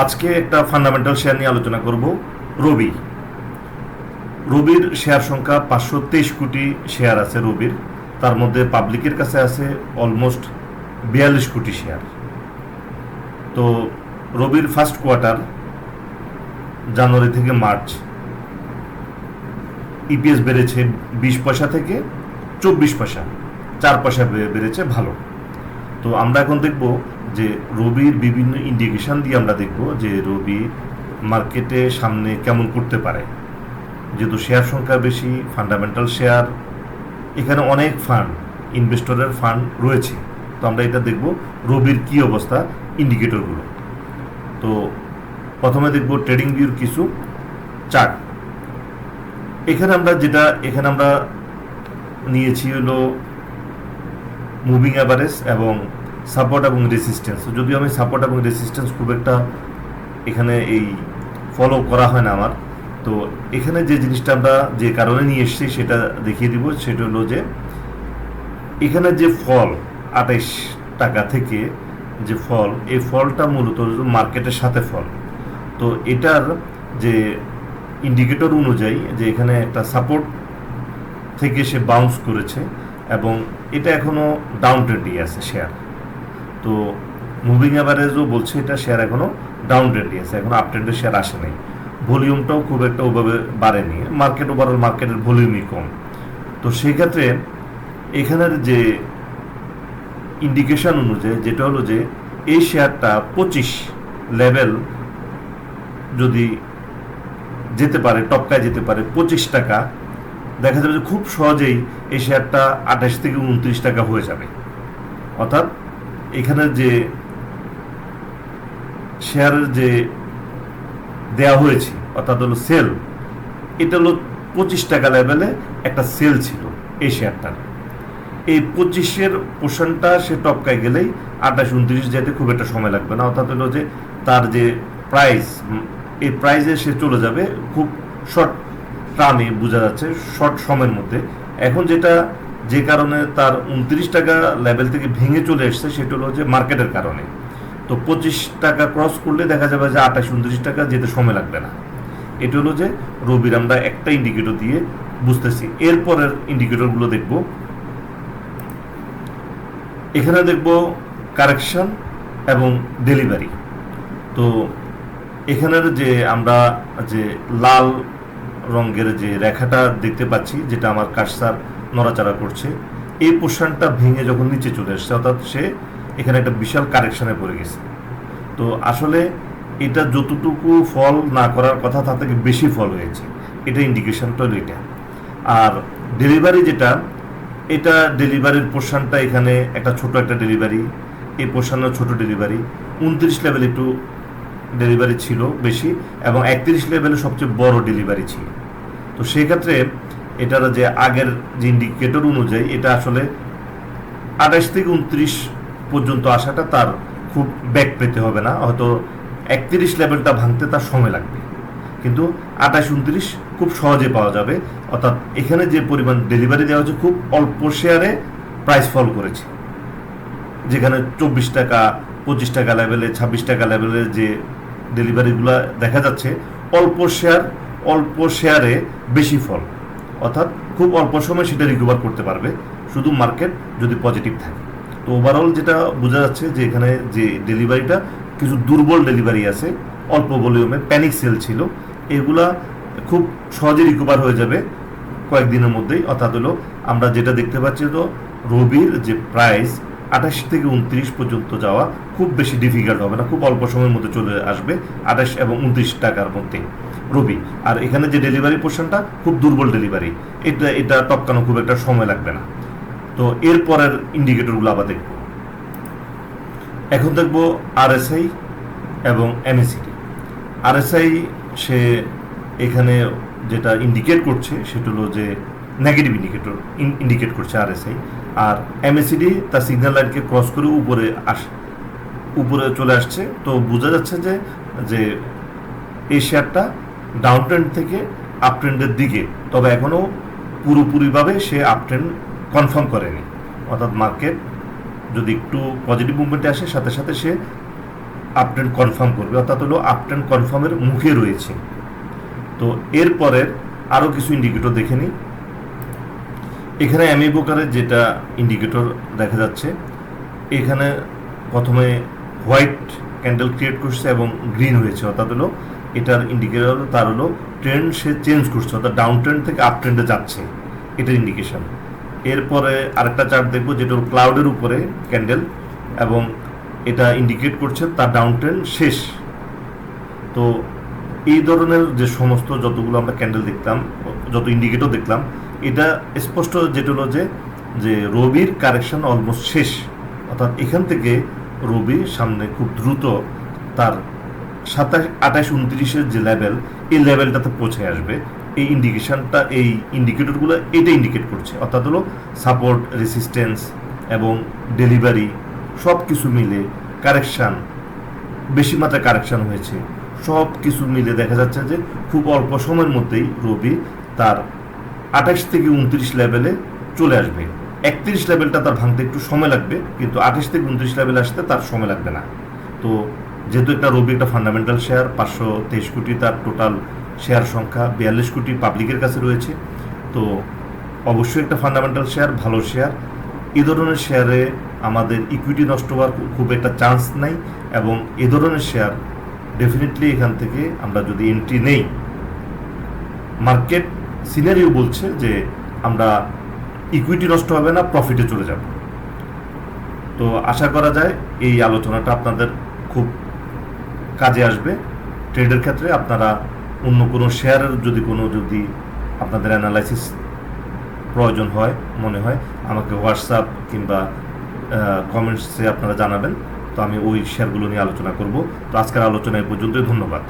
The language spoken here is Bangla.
আজকে একটা ফান্ডামেন্টাল শেয়ার নিয়ে আলোচনা করব রবি রবির শেয়ার সংখ্যা পাঁচশো তেইশ কোটি শেয়ার আছে রবির। তার মধ্যে পাবলিকের কাছে আছে অলমোস্ট বিয়াল্লিশ কোটি শেয়ার তো রবির ফার্স্ট কোয়ার্টার জানুয়ারি থেকে মার্চ ইপিএস বেড়েছে বিশ পয়সা থেকে চব্বিশ পয়সা, চার পয়সা বেড়েছে ভালো। তো আমরা এখন দেখব যে রবির বিভিন্ন ইন্ডিকেশন দিয়ে আমরা দেখব যে রবি মার্কেটে সামনে কেমন করতে পারে। যেহেতু শেয়ার সংখ্যা বেশি ফান্ডামেন্টাল শেয়ার এখানে অনেক ফান্ড ইনভেস্টরের ফান্ড রয়েছে। তো আমরা এটা দেখব রবির কি অবস্থা ইন্ডিকেটরগুলো তো প্রথমে দেখব ট্রেডিং ভিউর কিছু চার্ট এখানে আমরা যেটা, এখানে আমরা নিয়েছি হলো মুভিং অ্যাভারেজ এবং সাপোর্ট এবং রেসিস্ট্যান্স যদিও আমি সাপোর্ট এবং রেসিস্ট্যান্স খুব একটা এখানে এই ফলো করা হয় না আমার। তো এখানে যে জিনিসটা আমরা যে কারণে নিয়ে এসেছি সেটা দেখিয়ে দিব। সেটা হলো যে এখানে যে ফল আঠাইশ টাকা থেকে যে ফল, এই ফলটা মূলত মার্কেটের সাথে ফল। তো এটার যে ইন্ডিকেটর অনুযায়ী যে এখানে একটা সাপোর্ট থেকে সে বাউন্স করেছে এবং এটা এখনও ডাউন ট্রেন্ডই আছে শেয়ার তো মুভিং অ্যাভারেজও বলছে এটা শেয়ার এখনও ডাউন ট্রেন্ডই আছে, এখনও আপ ট্রেন্ডের শেয়ার আসে নাই। ভলিউমটাও খুব একটা ওভাবে বাড়েনি মার্কেট ওভারঅল মার্কেটের ভলিউমই কম। তো সেক্ষেত্রে এখানের যে ইন্ডিকেশন অনুযায়ী যেটা হলো যে এই শেয়ারটা পঁচিশ লেভেল যদি যেতে পারে, টপকায় যেতে পারে পঁচিশ টাকা, দেখা যাবে যে খুব সহজেই এই শেয়ারটা আঠাশ থেকে উনত্রিশ টাকা হয়ে যাবে। অর্থাৎ এখানে যে শেয়ারের যে দেয়া হয়েছে, অর্থাৎ হলো সেল এটা হলো পঁচিশ টাকা লেভেলে একটা সেল ছিল এই শেয়ারটার এই পঁচিশের পোর্শনটা সে টপকায় গেলেই আঠাশ, উনত্রিশ যেতে খুব একটা সময় লাগবে না। অর্থাৎ হলো যে তার যে প্রাইস এই প্রাইজে সে চলে যাবে খুব শর্ট টার্মে বোঝা যাচ্ছে শর্ট সময়ের মধ্যে। এখন যেটা যে কারণে তার উনত্রিশ টাকা লেভেল থেকে ভেঙে চলে এসছে, সেটা হলো যে মার্কেটের কারণে। তো পঁচিশ টাকা ক্রস করলে দেখা যাবে যে আঠাশ, উনত্রিশ টাকা যেতে সময় লাগবে না। এটা হলো যে রবির আমরা একটা ইন্ডিকেটর দিয়ে বুঝতেছি। এরপরের ইন্ডিকেটরগুলো দেখব। এখানে দেখব কারেকশন এবং ডেলিভারি তো এখানের যে আমরা যে লাল রঙের যে রেখাটা দেখতে পাচ্ছি, যেটা আমার কারসার নড়াচড়া করছে। এই পোর্শনটা ভেঙে যখন নিচে চলে আসছে অর্থাৎ সে এখানে একটা বিশাল কারেকশনে পড়ে গেছে। তো আসলে এটা যতটুকু ফল না করার কথা, তার থেকে বেশি ফল হয়েছে। এটা ইন্ডিকেশনটা এটা। আর ডেলিভারি যেটা, এটা ডেলিভারির পোর্শনটা এখানে একটা ছোট একটা ডেলিভারি এই পোর্শনের ছোট ডেলিভারি উনত্রিশ লেভেল একটু ডেলিভারি ছিল বেশি, এবং একত্রিশ লেভেলে সবচেয়ে বড় ডেলিভারি ছিল। তো সেক্ষেত্রে এটার যে আগের যে ইন্ডিকেটর অনুযায়ী, এটা আসলে আঠাশ থেকে উনত্রিশ পর্যন্ত আসাটা তার খুব ব্যাক পেতে হবে না। হয়তো একত্রিশ লেভেলটা ভাঙতে তার সময় লাগবে। কিন্তু আঠাশ উনত্রিশ খুব সহজে পাওয়া যাবে। অর্থাৎ এখানে যে পরিমাণ ডেলিভারি দেওয়া হচ্ছে খুব অল্প শেয়ারে প্রাইস ফল করেছে। যেখানে চব্বিশ টাকা, পঁচিশ টাকা লেভেলে ছাব্বিশ টাকা লেভেলে যে ডেলিভারিগুলো দেখা যাচ্ছে, অল্প শেয়ার অল্প শেয়ারে বেশি ফল অর্থাৎ খুব অল্প সময় সেটা রিকভার করতে পারবে, শুধু মার্কেট যদি পজিটিভ থাকে। তো ওভারঅল যেটা বোঝা যাচ্ছে যে এখানে যে ডেলিভারিটা কিছু দুর্বল ডেলিভারি আছে, অল্প ভলিউমে প্যানিক সেল ছিল, এগুলা খুব সহজে রিকভার হয়ে যাবে কয়েকদিনের মধ্যেই। অর্থাৎ হলো আমরা যেটা দেখতে পাচ্ছি তো রবির যে প্রাইস আঠাশ থেকে উনত্রিশ পর্যন্ত যাওয়া খুব বেশি ডিফিকাল্ট হবে না, খুব অল্প সময়ের মধ্যে চলে আসবে আঠাশ এবং উনত্রিশ টাকার মধ্যে। রবি। আর এখানে যে ডেলিভারি পোর্শনটা খুব দুর্বল ডেলিভারি এটা এটা টপকানো খুব একটা সময় লাগবে না। তো এরপরের ইন্ডিকেটরগুলো আবার দেখব। এখন দেখব আরএসআই এবং এমএসিডি আরএসআই সে এখানে যেটা ইন্ডিকেট করছে, সেটা হলো যে নেগেটিভ ইন্ডিকেটর ইন্ডিকেট করছে আরএসআই আর এমএসিডি তার সিগন্যাল লাইনকে ক্রস করে উপরে আস, উপরে চলে আসছে। তো বোঝা যাচ্ছে যে যে এই শেয়ারটা ডাউন ট্রেন্ড থেকে আপ ট্রেন্ডের দিকে। তবে এখনও পুরোপুরিভাবে সে আপ ট্রেন্ড কনফার্ম করেনি। অর্থাৎ মার্কেট যদি একটু পজিটিভ মুভমেন্টে আসে, সাথে সাথে সে আপ ট্রেন্ড কনফার্ম করবে। অর্থাৎ হলো আপ ট্রেন্ড কনফার্মের মুখে রয়েছে। তো এরপরের আরও কিছু ইন্ডিকেটর দেখে নিই। এখানে এমএ প্রকারের যেটা ইন্ডিকেটর দেখা যাচ্ছে, এখানে প্রথমে হোয়াইট ক্যান্ডেল ক্রিয়েট করছে এবং গ্রিন হয়েছে। অর্থাৎ হলো এটার ইন্ডিকেটর তার হলো ট্রেন্ড সে চেঞ্জ করছে, অর্থাৎ ডাউন ট্রেন্ড থেকে আপ ট্রেন্ডে যাচ্ছে, এটার ইন্ডিকেশন এরপরে আরেকটা চার্ট দেখব, যেটা হলো ক্লাউডের উপরে ক্যান্ডেল এবং এটা ইন্ডিকেট করছে তার ডাউন ট্রেন্ড শেষ। তো এই ধরনের যে সমস্ত যতগুলো আমরা ক্যান্ডেল দেখতাম, যত ইন্ডিকেটর দেখলাম, এটা স্পষ্ট যেটা হলো যে যে রবির কারেকশন অলমোস্ট শেষ। অর্থাৎ এখান থেকে রবি সামনে খুব দ্রুত তার সাতাশ, আঠাশ, উনত্রিশের যে লেভেল এই লেভেলটাতে পৌঁছে আসবে। এই ইন্ডিকেশনটা এই ইন্ডিকেটরগুলো এটা ইন্ডিকেট করছে। অর্থাৎ হলো সাপোর্ট রেসিস্টেন্স এবং ডেলিভারি সব কিছু মিলে কারেকশান বেশি মাত্রায় কারেকশান হয়েছে। সব কিছু মিলে দেখা যাচ্ছে যে খুব অল্প সময়ের মধ্যেই রবি তার আঠাশ থেকে উনত্রিশ লেভেলে চলে আসবে। একত্রিশ লেভেলটা তার ভাঙতে একটু সময় লাগবে, কিন্তু আঠাশ থেকে উনত্রিশ লেভেলে আসতে তার সময় লাগবে না। তো যেহেতু একটা রবি একটা ফান্ডামেন্টাল শেয়ার পাঁচশো তেইশ কোটি তার টোটাল শেয়ার সংখ্যা, বিয়াল্লিশ কোটি পাবলিকের কাছে রয়েছে। তো অবশ্যই একটা ফান্ডামেন্টাল শেয়ার ভালো শেয়ার এ ধরনের শেয়ারে আমাদের ইকুইটি নষ্ট হওয়ার খুব একটা চান্স নাই এবং এ ধরনের শেয়ার ডেফিনেটলি এখান থেকে আমরা যদি এন্ট্রি নেই। মার্কেট সিনারিও বলছে যে আমরা ইকুইটি নষ্ট হবে না প্রফিটে চলে যাব। তো আশা করা যায় এই আলোচনাটা আপনাদের খুব কাজে আসবে, ট্রেডের ক্ষেত্রে আপনারা অন্য কোনো শেয়ারের যদি কোনো যদি আপনাদের অ্যানালাইসিস প্রয়োজন হয়, মনে হয়, আমাকে হোয়াটসঅ্যাপ কিংবা কমেন্টসে আপনারা জানাবেন। তো আমি ওই শেয়ারগুলো নিয়ে আলোচনা করব। তো আজকের আলোচনা এই পর্যন্তই, ধন্যবাদ।